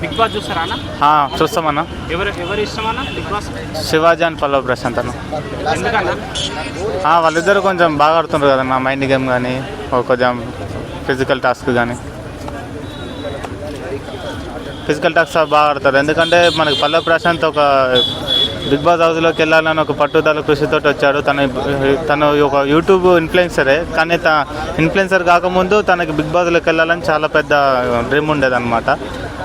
Big boss చూస్తారా అన్న? ఆ, చూస్తామన్న. ఎవరు ఎవరు Big Boss? Shivaji and Pallavi Prashanth అన్న. ఎందుకన్నా? వాళ్ళిద్దరు కొంచెం బాగా ఆడుతుంటారు కదన్న మైండ్ గేమ్ కానీ కొంచెం ఫిజికల్ టాస్క్ కానీ ఫిజికల్ టాస్క్ బాగా ఆడతారు. ఎందుకంటే మనకి పల్లవ్ ప్రశాంత్ ఒక బిగ్ బాస్ హౌస్లోకి వెళ్ళాలని ఒక పట్టుదల కృషితో వచ్చాడు. తన తను ఒక యూట్యూబ్ ఇన్ఫ్లుయెన్సరే. కానీ త ఇన్ఫ్లుయెన్సర్ కాకముందు తనకి బిగ్ బాస్లోకి వెళ్ళాలని చాలా పెద్ద డ్రీమ్ ఉండేది అనమాట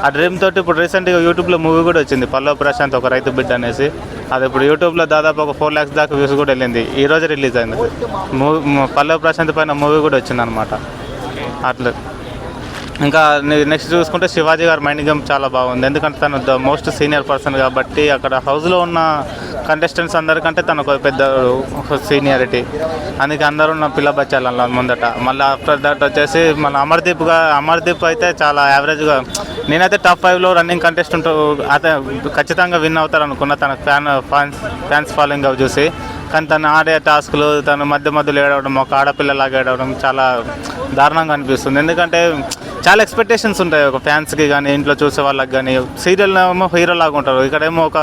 ఆ డ్రీమ్ తోటి ఇప్పుడు రీసెంట్గా యూట్యూబ్లో మూవీ కూడా వచ్చింది. పల్లవ్ ప్రశాంత్ ఒక రైతు బిడ్డ అనేసి. అది ఇప్పుడు యూట్యూబ్లో దాదాపు ఒక ఫోర్ ల్యాక్స్ దాకా వ్యూస్ కూడా వెళ్ళింది. ఈ రోజు రిలీజ్ అయింది. మూవీ పల్లవ్ ప్రశాంత్ పైన మూవీ కూడా వచ్చింది అనమాట అట్లా. ఇంకా నెక్స్ట్ చూసుకుంటే శివాజీ గారి మైండ్ గేమ్ చాలా బాగుంది. ఎందుకంటే తను ద మోస్ట్ సీనియర్ పర్సన్ కాబట్టి అక్కడ హౌస్లో ఉన్న కంటెస్టెంట్స్ అందరికంటే తను ఒక పెద్ద సీనియారిటీ అందుకే అందరూ ఉన్న పిల్ల బచ్చాలు ముందట. మళ్ళీ ఆఫ్టర్ దట్ వచ్చేసి మన అమర్దీప్గా అమర్దీప్ అయితే చాలా యావరేజ్గా నేనైతే టాప్ ఫైవ్లో రన్నింగ్ కంటెస్టెంట్ అతను ఖచ్చితంగా విన్ అవుతారు అనుకున్నా తన ఫ్యాన్ ఫ్యాన్స్ ఫ్యాన్స్ ఫాలోయింగ్ అవి చూసి. కానీ తను ఆడే టాస్క్లు తను మధ్య మధ్యలో ఏడవడం ఒక ఆడపిల్లలాగా ఏడవడం చాలా దారుణంగా అనిపిస్తుంది. ఎందుకంటే చాలా ఎక్స్పెక్టేషన్స్ ఉంటాయి. ఒక ఫ్యాన్స్కి కానీ ఇంట్లో చూసే వాళ్ళకి కానీ సీరియల్ ఏమో హీరో లాగా ఉంటారు. ఇక్కడేమో ఒక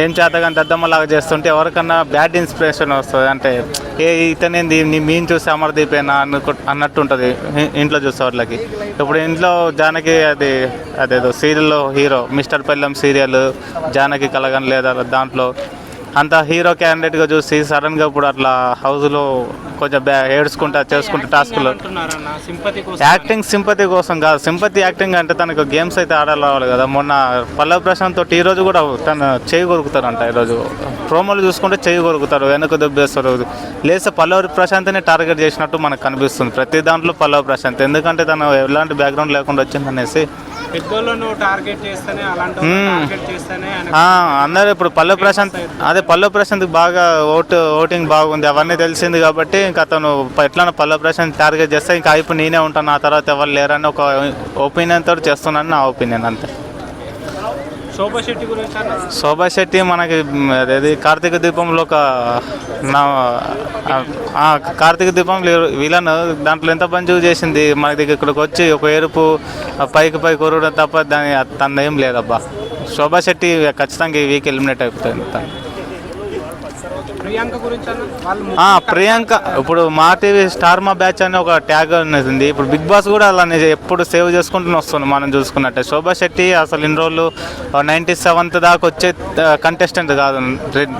ఏం చేత కానీ దద్దమ్మలాగా చేస్తుంటే ఎవరికన్నా బ్యాడ్ ఇన్స్పిరేషన్ వస్తుంది. అంటే ఏ ఇతనేంది నీ మీన్ చూసి అమర్దీపేనా అనుకు అన్నట్టు ఉంటుంది. ఇంట్లో చూసే వాళ్ళకి. ఇప్పుడు ఇంట్లో జానకి అది అదేదో సీరియల్లో హీరో మిస్టర్ పెల్లం సీరియల్ జానకి కలగం లేదా దాంట్లో అంత హీరో క్యాండిడేట్గా చూసి సడన్గా ఇప్పుడు అట్లా హౌస్లో కొంచెం ఏడ్చుకుంటా చేసుకుంటా టాస్క్లు యాక్టింగ్ సింపతి కోసం. కాదు. సింపతి యాక్టింగ్ అంటే తనకు గేమ్స్ అయితే ఆడాలి కదా. మొన్న పల్లవ్ ప్రశాంత్ తోటి ఈ రోజు కూడా తను చేయి కొరుకుతారంట ఈరోజు ప్రోమోలు చూసుకుంటే చేయి కొరుకుతారు వెనక దుబ్బేస్తారు లేస్తే పల్లవ్ ప్రశాంత్ని టార్గెట్ చేసినట్టు మనకు కనిపిస్తుంది. ప్రతి దాంట్లో పల్లవ్ ప్రశాంత్. ఎందుకంటే తను ఎలాంటి బ్యాక్గ్రౌండ్ లేకుండా వచ్చిందనేసి అందరూ ఇప్పుడు పల్లవ్ ప్రశాంత్ అదే పల్లవ్ ప్రశాంత్ బాగా ఓటు ఓటింగ్ బాగుంది. అవన్నీ తెలిసింది కాబట్టి ఇంకా అతను ఎట్లా పల్లవ్ ప్రశాంత్ టార్గెట్ చేస్తే ఇంకా ఇప్పుడు నేనే ఉంటాను ఆ తర్వాత ఎవరు లేరని ఒక ఒపీనియన్ తోటి చేస్తున్నాను నా ఒపీనియన్ అంతే. శోభా శెట్టి గురించి అన్న? శోభా శెట్టి మనకి అదేది కార్తీక దీపంలో ఒక నా కార్తీక దీపం విలన్ దాంట్లో ఎంత పని చూసి చేసింది? మన దగ్గర ఇక్కడికి వచ్చి ఒక ఎరుపు ఆ పైకి పై కొరవడం తప్ప దాని తన ఏం లేదబ్బా. శోభా శెట్టి ఖచ్చితంగా ఈ వీక్ ఎలిమినేట్ అయిపోతుంది ప్రియాంక గురించి ప్రియాంక ఇప్పుడు మా టీవీ స్టార్ మా బ్యాచ్ అనే ఒక ట్యాగ్ అనేది ఇప్పుడు బిగ్ బాస్ కూడా అలానే ఎప్పుడు సేవ్ చేసుకుంటూ వస్తుంది మనం చూసుకున్నట్టే. శోభా శెట్టి అసలు ఇన్ని రోజులు నైంటీ సెవెంత్ దాకా వచ్చే కంటెస్టెంట్ కాదు.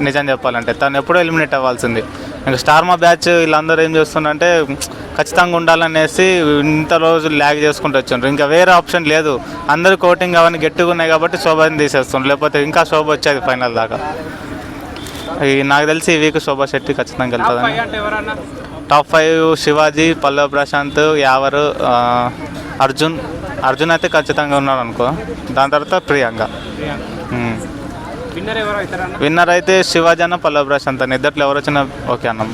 నిజం చెప్పాలంటే తను ఎప్పుడూ ఎలిమినేట్ అవ్వాల్సింది. ఇంకా స్టార్ మా బ్యాచ్ వీళ్ళందరూ ఏం చేస్తుందంటే ఖచ్చితంగా ఉండాలనేసి ఇంత రోజులు ల్యాగ్ చేసుకుంటూ వచ్చిండ్రు. ఇంకా వేరే ఆప్షన్ లేదు. అందరు కోటింగ్ అవన్నీ గట్టిగా ఉన్నాయి కాబట్టి శోభని తీసేస్తుండ్రు. లేకపోతే ఇంకా శోభ వచ్చేది ఫైనల్ దాకా. నాకు తెలిసి వీక్ శోభా శెట్టి ఖచ్చితంగా టాప్ వెళ్తుంది ఫైవ్ అంటే ఎవరన్నా? Top five Shivaji Pallavi Prashanth Yawar Arjun. Arjun అయితే ఖచ్చితంగా ఉన్నాడు అనుకో దాని తర్వాత ప్రియాంక. విన్నర్ అయితే శివాజీ అన్న పల్లవ్ ప్రశాంత్ అని ఇద్దట్లో ఎవరు వచ్చినా ఓకే అన్నాం.